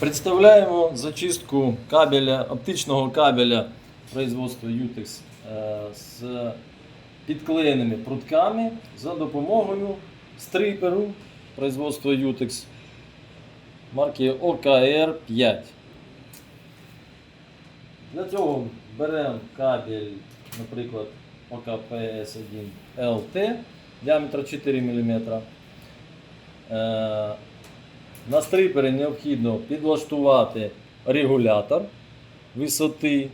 Представляємо зачистку кабеля, оптичного кабеля производства Utex е, з підклеєними прутками за допомогою стриперу производства Utex марки OKR 5. Для цього беремо кабель, наприклад, OKPS1 LT діаметр 4 мм. На стрипері необхідно підлаштувати регулятор висоти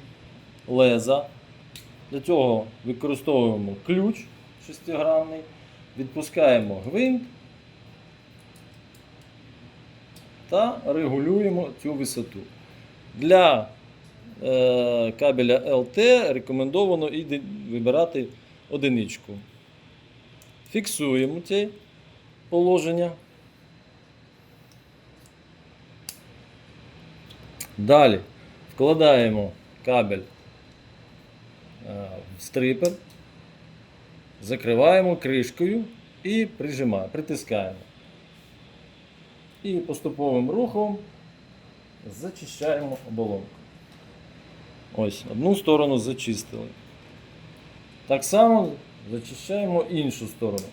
леза. Для цього використовуємо ключ шестигранний, відпускаємо гвинт та регулюємо цю висоту. Для е, кабеля LT рекомендовано іде- вибирати одиничку. Фіксуємо це положення. Далі вкладаємо кабель е, в стрипер, закриваємо кришкою і прижимаємо, притискаємо. І поступовим рухом зачищаємо оболонку. Ось, одну сторону зачистили. Так само зачищаємо іншу сторону.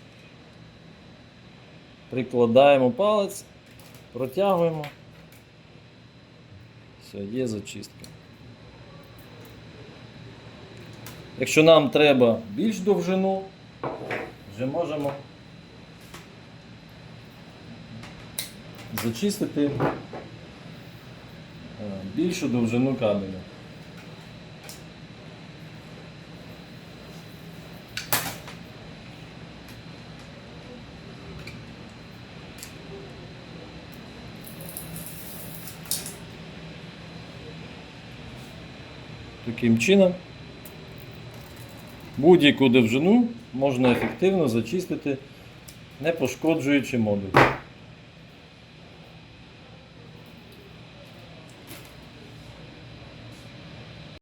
Прикладаємо палець, протягуємо. Все, є зачистка. Якщо нам треба більш довжину, вже можемо зачистити е, більшу довжину кабеля. Таким чином будь-яку довжину можна ефективно зачистити, не пошкоджуючи модуль.